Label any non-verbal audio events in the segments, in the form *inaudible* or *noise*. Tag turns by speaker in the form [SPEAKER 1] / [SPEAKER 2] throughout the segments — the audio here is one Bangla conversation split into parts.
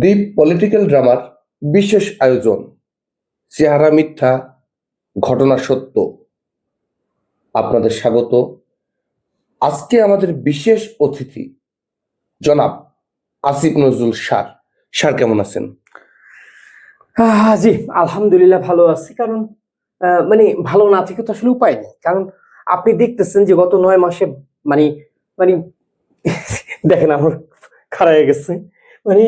[SPEAKER 1] দ্বীপ পলিটিক্যাল ড্রামার বিশেষ আয়োজন। চেহারা মিথ্যা, ঘটনা সত্য। আপনাদের স্বাগত। আজকে আমাদের বিশেষ অতিথি, জনাব আসিফ নজরুল সার সার কেমন আছেন?
[SPEAKER 2] জি, আলহামদুলিল্লাহ ভালো আছি। কারণ মানে ভালো না থেকে তো আসলে উপায় নেই। কারণ আপনি দেখতেছেন যে গত নয় মাসে মানে মানে *laughs* দেখেন আমার খারাপ গেছে। মানে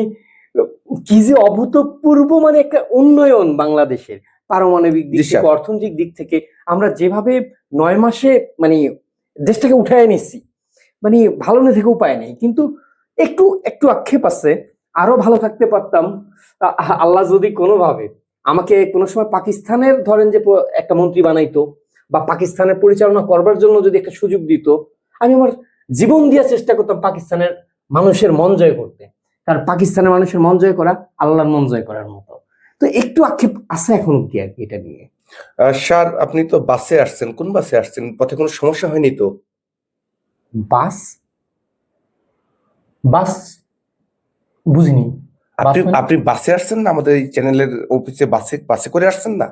[SPEAKER 2] কি যে অভূতপূর্ব মানে একটা উন্নয়ন বাংলাদেশের পারমাণবিক দিক থেকে অর্থনৈতিক দিক থেকে। আমরা যেভাবে নয় মাসে মানে দেশটাকে উঠায় নিচ্ছি মানে ভালো না থেকে উপায় নেই। কিন্তু একটু একটু আক্ষেপ আছে আরও ভালো থাকতে পারতাম। আল্লাহ যদি কোনোভাবে আমাকে কোনো সময় পাকিস্তানের ধরেন যে একটা মন্ত্রী বানাইতো বা পাকিস্তানের পরিচালনা করবার জন্য যদি একটা সুযোগ দিত আমি আমার জীবন দেওয়ার চেষ্টা করতাম পাকিস্তানের মানুষের মন জয় করতে। কারণ পাকিস্তানের মানুষের মন জয় করা আল্লাহর মন জয় করার মতো। তো একটু আক্ষেপ আছে এখন অব্দি আর কি এটা নিয়ে?
[SPEAKER 1] স্যার আপনি তো বাসে আসছেন। কোন বাসে আসছেন? পথে কোনো সমস্যা হয়নি তো?
[SPEAKER 2] বাস? বাস? বুঝিনি।
[SPEAKER 1] আপনি
[SPEAKER 2] মানে?
[SPEAKER 1] আপনি বাসে আসছেন না? আমাদের এই চ্যানেলের অফিসে বাসে বাসে করে আসছেন না?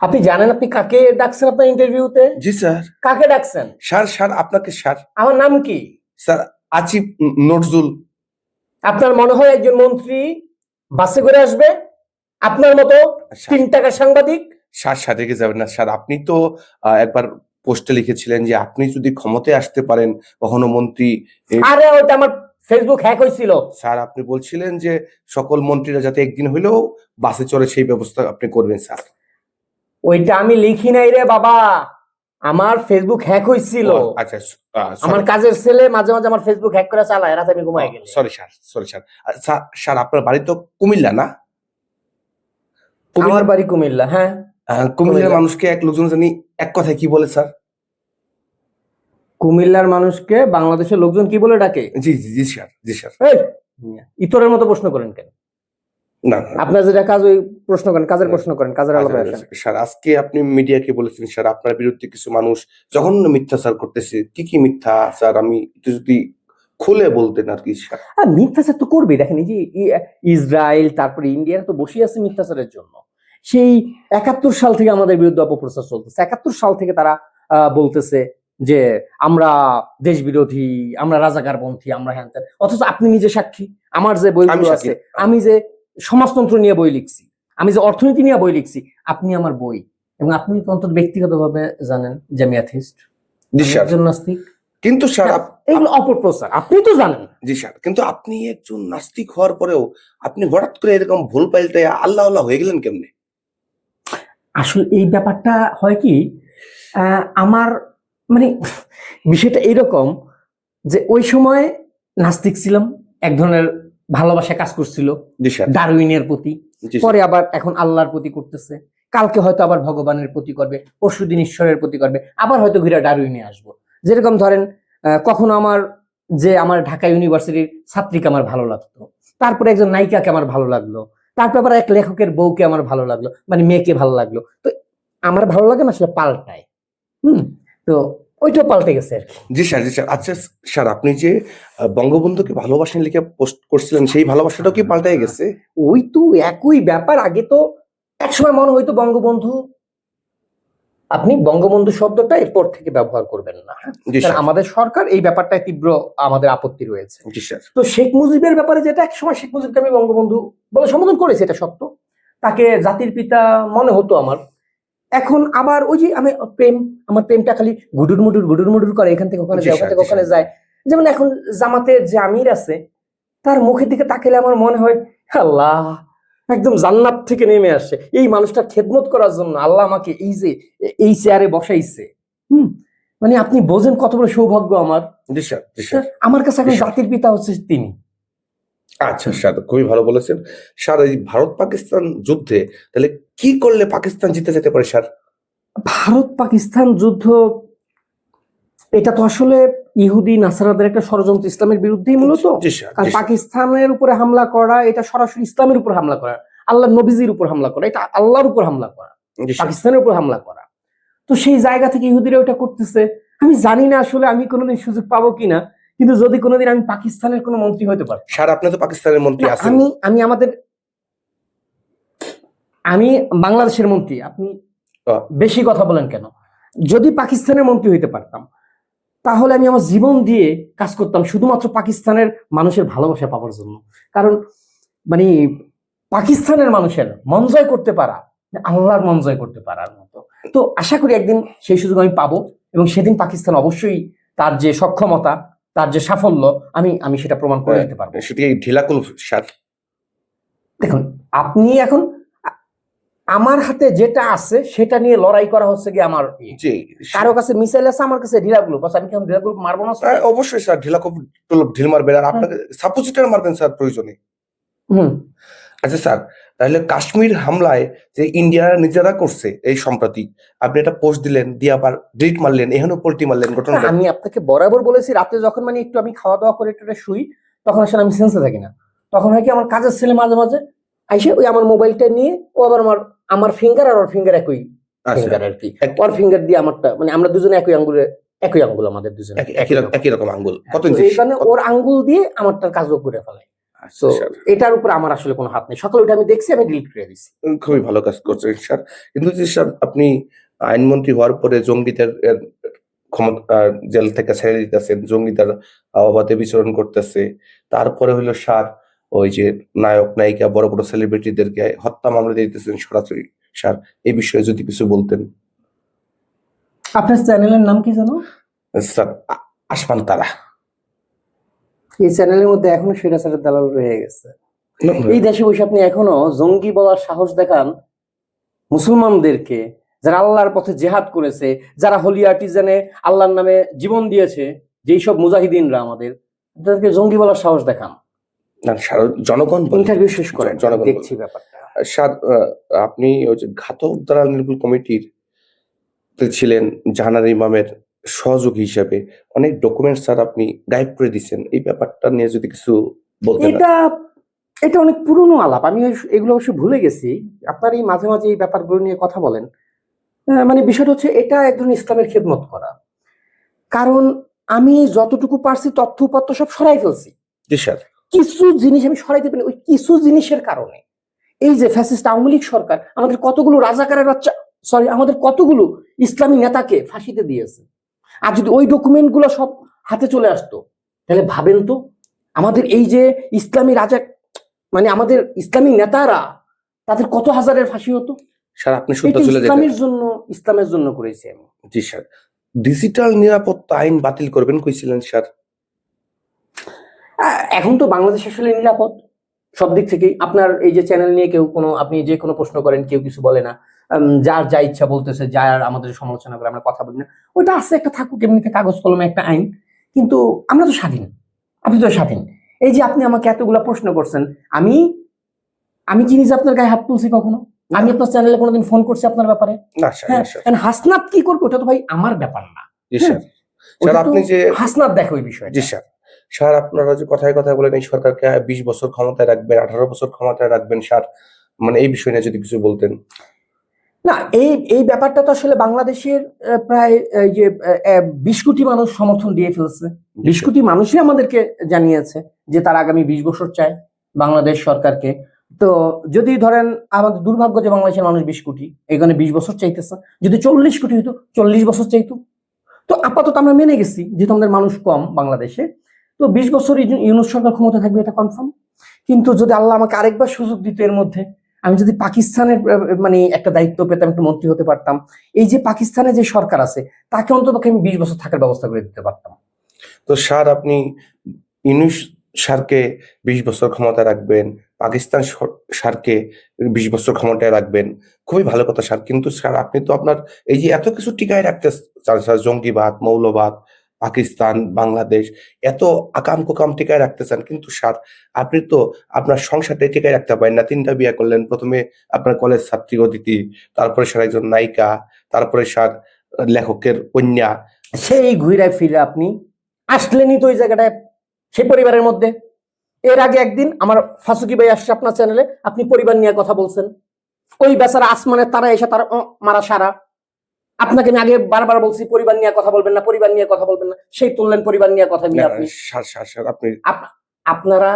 [SPEAKER 2] আপনি জানেন আপনি কাকে ডাকছেন আপনার ইন্টারভিউতে
[SPEAKER 1] জি স্যার।
[SPEAKER 2] কাকে ডাকছেন?
[SPEAKER 1] স্যার স্যার আপনাকে স্যার।
[SPEAKER 2] আমার নাম কি?
[SPEAKER 1] স্যার আসিফ নজরুল।
[SPEAKER 2] আপনার মনে হয় একজন মন্ত্রী বাসে করে আসবে? আপনার মতো তিন টাকা সাংবাদিক?
[SPEAKER 1] স্যার রেগে যাবেন না? স্যার আপনি তো একবার পোস্টে লিখেছিলেন যে আপনি যদি ক্ষমতায় আসতে পারেন কখনো মন্ত্রী
[SPEAKER 2] আরে ওইটা আমার ফেসবুক হ্যাক হয়েছিল।
[SPEAKER 1] স্যার আপনি বলছিলেন যে সকল মন্ত্রীরা যাতে একদিন হলেও বাসে চড়ে সেই ব্যবস্থা আপনি করবেন স্যার।
[SPEAKER 2] ওইটা আমি লিখি নাই রে বাবা। আমার ফেসবুক হ্যাক হয়েছিল
[SPEAKER 1] আচ্ছা
[SPEAKER 2] আমার কাজের ছেলে মাঝে মাঝে আমার ফেসবুক হ্যাক করে চালায় রাতে আমি ঘুমাই গেলে।
[SPEAKER 1] Sorry sir sorry sir sir আপনার বাড়ি তো কুমিল্লা না?
[SPEAKER 2] আমার বাড়ি কুমিল্লা হ্যাঁ।
[SPEAKER 1] কুমিল্লার মানুষকে এক লোকজন জানি এক কথায় কি বলে স্যার
[SPEAKER 2] কুমিল্লার মানুষকে বাংলাদেশের লোকজন কি বলে ডাকে?
[SPEAKER 1] জি জি জি স্যার জি স্যার
[SPEAKER 2] এই, ইতরের মতো প্রশ্ন করেন কেন?
[SPEAKER 1] না।
[SPEAKER 2] আপনার যেটা কাজ ওই প্রশ্ন করেন কাজের প্রশ্ন করেন কাজের
[SPEAKER 1] আচ্ছা, স্যার আজকে আপনি মিডিয়াকে বলেছেন স্যার আপনার বিরুদ্ধে কিছু মানুষ জঘন্য মিথ্যা স্যার করতেছে। কি কি মিথ্যা স্যার? আমি একটু যদি খুলে বলতেন আর কি
[SPEAKER 2] আর মিথ্যাচার তো করবেই। দেখেন এই যে ইসরায়েল তারপরে ইন্ডিয়ার তো বসে আছে মিথ্যাচারের জন্য। সেই একাত্তর সাল থেকে আমাদের বিরুদ্ধে অপপ্রচার চলতেছে। একাত্তর সাল থেকে তারা আহ, বলতেছে যে আমরা দেশ বিরোধী আমরা রাজাকারপন্থী আমরা হ্যান অথচ আপনি নিজে সাক্ষী। আমার যে বইগুলো আছে আমি যে সমাজতন্ত্র নিয়ে বই লিখছি। আমি যে অর্থনীতি নিয়ে বই লিখছি আপনি আমার বই। এবং আপনি তো অন্তত ব্যক্তিগতভাবে জানেন যে আমি অ্যাথিস্ট। একজন নাস্তিক।
[SPEAKER 1] কিন্তু স্যার আপ-
[SPEAKER 2] এগুলো অপপ্রচার আপনি তো জানেন।
[SPEAKER 1] জি স্যার কিন্তু আপনি একজন নাস্তিক হওয়ার পরেও আপনি হঠাৎ করে এরকম ভুল পাল্টে আল্লাহ আল্লাহ হয়ে গেলেন কেমনে?
[SPEAKER 2] আসলে এই ব্যাপারটা হয় কি আহ, আমার মানে বিষয়টা এইরকম যে ওই সময় নাস্তিক ছিলাম এক ধরনের ভালোবাসা কাজ করছিল ডারউইনের প্রতি। পরে আবার এখন আল্লাহর প্রতি করতেছে। কালকে হয়তো আবার ভগবানের প্রতি করবে পরশুদিন ঈশ্বরের প্রতি করবে আবার হয়তো ঘুরে ডারউইনে আসব। যেরকম ধরেন কখনো আমার যে আমার ঢাকা ইউনিভার্সিটির ছাত্রীকে আমার ভালো লাগতো তারপরে একজন নায়িকাকে আমার ভালো লাগল তারপর আবার এক লেখকের বউকে আমার ভালো লাগল মানে মেয়েকে ভালো লাগল। তো আমার ভালো লাগে না আসলে পাল্টায়। হুম তো ওইটাও পাল্টে গেছে আর
[SPEAKER 1] জি স্যার জি স্যার। আচ্ছা স্যার আপনি যে বঙ্গবন্ধুকে ভালোবাসেন লিখে পোস্ট করছিলেন সেই ভালোবাসাটাও কি পাল্টে গেছে?
[SPEAKER 2] ওই তো একই ব্যাপার। আগে তো একসময় মনে হইতো বঙ্গবন্ধু আপনি বঙ্গবন্ধু শব্দটা এরপর থেকে ব্যবহার করবেন না। হ্যাঁ? আমাদের সরকার এই ব্যাপারটায় তীব্র আমাদের আপত্তি রয়েছে।
[SPEAKER 1] জি স্যার।
[SPEAKER 2] তো শেখ মুজিবের ব্যাপারে যেটা একসময় শেখ মুজিবকে আমি বঙ্গবন্ধু বলে সম্বোধন করেছি এটা সত্য। তাকে জাতির পিতা মনে হতো আমার। এখন আবার ওই যে আমি প্রেম আমার প্রেমটা খালি গুডুর মুডুর গুডুর মুডুর করে এখান থেকে ওখানে যায় ওখান থেকে ওখানে যায়। যেমন এখন জামাতের যে আমির আছে তার মুখের দিকে তাকালে আমার মনে হয় আল্লাহ একদম জান্নাত থেকে নেমে আসে এই মানুষটা খেদমত করার জন্য আল্লাহ আমাকে এই যে এই চেয়ারে বসাইছে। হুম মানে আপনি বোঝেন কত বড় সৌভাগ্য আমার। আমার কাছে এখন জাতির পিতা হচ্ছে তিনি।
[SPEAKER 1] আচ্ছা স্যার খুবই ভালো বলেছেন। স্যার এই ভারত পাকিস্তান যুদ্ধে তাহলে কি করলে পাকিস্তান জিতে যেতে পারে স্যার
[SPEAKER 2] ভারত পাকিস্তান যুদ্ধ এটা তো আসলে ইহুদি নাসারাদের একটা ষড়যন্ত্র ইসলামের বিরুদ্ধেই মূলত।
[SPEAKER 1] স্যার।
[SPEAKER 2] পাকিস্তানের উপরে হামলা করা এটা সরাসরি ইসলামের উপর হামলা করা আল্লাহ নবীজির উপর হামলা করা এটা আল্লাহর উপর হামলা করা পাকিস্তানের উপর হামলা করা। তো সেই জায়গা থেকে ইহুদিরা ওটা করতেছে। আমি জানি না আসলে আমি কোনোদিন সুযোগ পাবো কিনা। কিন্তু যদি কোনোদিন আমি পাকিস্তানের কোনো মন্ত্রী হতে পারতাম।
[SPEAKER 1] স্যার আপনি তো পাকিস্তানের মন্ত্রী আছেন।
[SPEAKER 2] আমি আমি আমাদের আমি বাংলাদেশের মন্ত্রী আপনি বেশি কথা বলেন কেন? যদি পাকিস্তানের মন্ত্রী হইতে পারতাম তাহলে আমি আমার জীবন দিয়ে কাজ করতাম শুধুমাত্র পাকিস্তানের মানুষের ভালোবাসা পাওয়ার জন্য। কারণ মানে পাকিস্তানের মানুষের মন জয় করতে পারা আল্লাহর মন জয় করতে পারার মতো। তো আশা করি একদিন সেই সুযোগ আমি পাবো এবং সেদিন পাকিস্তান অবশ্যই তার যে সক্ষমতা তার যে সাফল্য আমি আমি সেটা প্রমাণ করে
[SPEAKER 1] হ্যাঁ।
[SPEAKER 2] দিতে পারব।
[SPEAKER 1] সেটি ঢিলাকুল স্যার
[SPEAKER 2] দেখুন আপনি এখন আমার হাতে যেটা আছে সেটা নিয়ে লড়াই করা হচ্ছে কি আমার ইয়ে। কারও কাছে মিসাইল আছে আমার কাছে ঢিলা গ্লুপ আছে আমি কেমন ঢিলা গ্লুপ মারবো না
[SPEAKER 1] স্যার? অবশ্যই স্যার ঢিলা ঢিলাকুল ঢিল মারবেন আর আপনাকে সাপোজিটার মারবেন স্যার প্রয়োজনে।
[SPEAKER 2] হুম।
[SPEAKER 1] আচ্ছা স্যার তাহলে কাশ্মীর হামলায় যে ইন্ডিয়ারা নিজেরা করছে এই সম্প্রতি আপনি একটা পোস্ট দিলেন দিয়ে আবার ডিলিট মারলেন এখানেও পোল্টি মারলেন ঘটনাটা
[SPEAKER 2] আমি আপনাকে বরাবর বলেছি রাতে যখন মানে একটু আমি খাওয়া দাওয়া করে একটু শুই তখন আসলে আমি সেন্সে থাকি না। তখন হয় কি আমার কাজের ছেলে মাঝে মাঝে আইসে ওই আমার মোবাইলটা নিয়ে ও আবার আমার আমার ফিঙ্গার আর ওর ফিঙ্গার একই
[SPEAKER 1] আচ্ছা
[SPEAKER 2] ফিঙ্গার আর কি। ওর ফিঙ্গার দিয়ে আমারটা মানে আমরা দুজনে একই আঙ্গুলে একই আঙ্গুল আমাদের দুজনে
[SPEAKER 1] একই- রকম- একই রকম আঙ্গুল। কত ইঞ্চি
[SPEAKER 2] ওর আঙ্গুল দিয়ে আমারটার কাজও করে ফেলে।
[SPEAKER 1] আচ্ছা,
[SPEAKER 2] তো এটার উপর আমার আসলে কোনো হাত নেই। সকালে উঠে আমি দেখছি আমি ডিলিট করে দিছি।
[SPEAKER 1] খুবই ভালো কাজ করছেন স্যার কিন্তু যে স্যার আপনি আইনমন্ত্রী হওয়ার পরে জঙ্গিদের ক্ষমতা জেল থেকে ছেড়ে দিতেছেন জঙ্গিদের অবাধে বিচরণ করতেছে। তারপরে হলো স্যার ওই যে নায়ক নায়িকা বড় বড় সেলিব্রিটিদেরকে হত্যা মামলা দিয়ে দিতেছেন সরাসরি। স্যার এই বিষয়ে যদি কিছু বলতেন।
[SPEAKER 2] আপনার চ্যানেলের নাম কি জানো
[SPEAKER 1] স্যার আসমান তারা।
[SPEAKER 2] এই চ্যানেলের মধ্যে এখনও স্বৈরাচারের দালাল রয়ে গেছে। এই দেশে বসে আপনি এখনও জঙ্গি বলার সাহস দেখান মুসলমানদেরকে যারা আল্লাহর পথে জেহাদ করেছে যারা হোলি আর্টিজানে আল্লাহর নামে জীবন দিয়েছে যেই সব মুজাহিদিনরা আমাদের তাদেরকে জঙ্গি বলার সাহস দেখান।
[SPEAKER 1] জনগণ।
[SPEAKER 2] ইন্টারভিউ শেষ করেন
[SPEAKER 1] জনগণ
[SPEAKER 2] দেখছি ব্যাপারটা।
[SPEAKER 1] আপনি ওই যে ঘাতক দ্বারা নির্মূল কমিটির ছিলেন জাহানার ইমামের সহযোগী হিসাবে অনেক ডকুমেন্ট স্যার আপনি গায়েব করে দিচ্ছেন এই ব্যাপারটা নিয়ে যদি কিছু বলতেন।
[SPEAKER 2] এটা এটা অনেক পুরনো আলাপ। আমি এগুলো অবশ্য ভুলে গেছি। আপনার এই মাঝে মাঝে এই ব্যাপারগুলো নিয়ে কথা বলেন। মানে বিষয়টা হচ্ছে এটা একজন ইসলামের খেদমত করা। কারণ আমি যতটুকু পারছি তথ্য উপাত্ত সব সরাই ফেলছি। কিছু জিনিস আমি সরাইতে পারি ওই কিছু জিনিসের কারণে। এই যে ফ্যাসিস্ট আওয়ামী লীগ সরকার আমাদের কতগুলো রাজাকারের বাচ্চা সরি আমাদের কতগুলো ইসলামী নেতাকে ফাঁসিতে দিয়েছে। আর যদি ওই ডকুমেন্টগুলো সব হাতে চলে আসতো তাহলে ভাবেন তো আমাদের এই যে ইসলামী রাজা মানে আমাদের ইসলামী নেতারা তাদের কত হাজারের ফাঁসি হতো?
[SPEAKER 1] স্যার আপনি চলে
[SPEAKER 2] ইসলামের জন্য ইসলামের জন্য করেছি আমি।
[SPEAKER 1] জি স্যার। ডিজিটাল নিরাপত্তা আইন বাতিল করবেন কইছিলেন স্যার।
[SPEAKER 2] এখন তো বাংলাদেশ আসলে নিরাপদ। সব দিক থেকেই আপনার এই যে চ্যানেল নিয়ে কেউ কোনো আপনি যে কোনো প্রশ্ন করেন কেউ কিছু বলে না। যার যা ইচ্ছা বলতেছে যার আমাদের সমালোচনা করে আমরা কথা বলি না। ওইটা আছে একটা থাকুক এমনিতে কাগজ কলমে একটা আইন। কিন্তু আমরা তো স্বাধীন। আপনি তো স্বাধীন। এই যে আপনি আমাকে এতগুলা প্রশ্ন করছেন আমি আমি কি নিজে আপনার গায়ে হাত তুলছি কখনো? আমি আপনার চ্যানেলে কোনোদিন ফোন করছি আপনার ব্যাপারে? হ্যাঁ হাসনাত কি করবে? ওটা তো ভাই আমার ব্যাপার না।
[SPEAKER 1] স্যার।
[SPEAKER 2] তো
[SPEAKER 1] আপনি যে
[SPEAKER 2] হাসনাত দেখো ওই বিষয়টা।
[SPEAKER 1] জি স্যার। স্যার আপনারা যে কথায় কথা বলেন এই সরকারকে বিশ বছর ক্ষমতায় রাখবেন আঠারো বছর ক্ষমতায় রাখবেন স্যার মানে এই বিষয় নিয়ে যদি কিছু বলতেন।
[SPEAKER 2] না এই এই ব্যাপারটা তো আসলে বাংলাদেশের প্রায় এই যে বিশ কোটি মানুষ সমর্থন দিয়ে ফেলছে। বিশ কোটি মানুষই আমাদেরকে জানিয়েছে যে তার আগামী বিশ বছর চায় বাংলাদেশ সরকারকে। তো যদি ধরেন আমাদের দুর্ভাগ্য যে বাংলাদেশের মানুষ বিশ কোটি এখানে বিশ বছর চাইতেছে। যদি চল্লিশ কোটি হতো চল্লিশ বছর চাইতো। তো আপাতত আমরা মেনে গেছি যেহেতু আমাদের মানুষ কম বাংলাদেশে। তো বিশ বছর ইউ- ইউনুস সরকার ক্ষমতা থাকবে এটা কনফার্ম কিন্তু যদি আল্লাহ আমাকে আরেকবার সুযোগ দিত এর মধ্যে আমি যদি পাকিস্তানের মানে একটা দায়িত্ব পেতাম, একটু মন্ত্রী হতে পারতাম, এই যে পাকিস্তানে যে সরকার আছে, তাকে অন্তত আমি বিশ বছর থাকার ব্যবস্থা করে দিতে পারতাম।
[SPEAKER 1] তো স্যার, আপনি ইউনুস স্যারকে বিশ বছর ক্ষমতা রাখবেন, পাকিস্তান স্যারকে বিশ বছর ক্ষমতায় রাখবেন, খুবই ভালো কথা স্যার। কিন্তু স্যার, আপনি তো আপনার এই যে এত কিছু টিকায় রাখতে চান স্যার, জঙ্গিবাদ, মৌলবাদ পাকিস্তান, বাংলাদেশ এত আকাম কুকাম টিকায় রাখতে চান কিন্তু স্যার, আপনি তো আপনার সংসারটাই টিকায় রাখতে পারেন না। তিনটা বিয়ে করলেন, প্রথমে আপনার কলেজ ছাত্রী অতিথি, তারপরে স্যার একজন নায়িকা, তারপরে স্যার লেখকের কন্যা।
[SPEAKER 2] সেই ঘুরে ফিরে আপনি আসলেনই তো ওই জায়গাটায়, সেই পরিবারের মধ্যে। এর আগে একদিন আমার ফাসুকি ভাই আসছে আপনার চ্যানেলে আপনি পরিবার নিয়ে কথা বলছেন। ওই বেচারা আসমানের তারা এসে তারা মারা সারা। আপনাকে আমি আগে বারবার বলছি পরিবার নিয়ে কথা বলবেন না পরিবার নিয়ে কথা বলবেন না। সেই তুললেন পরিবার নিয়ে কথা
[SPEAKER 1] না,
[SPEAKER 2] আপনি।
[SPEAKER 1] স্যার স্যার স্যার আপনি
[SPEAKER 2] আপনারা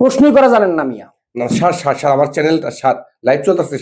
[SPEAKER 2] প্রশ্নই করা জানেন না মিয়া।
[SPEAKER 1] না স্যার স্যার স্যার আমার চ্যানেলটা স্যার লাইভ চলতেছে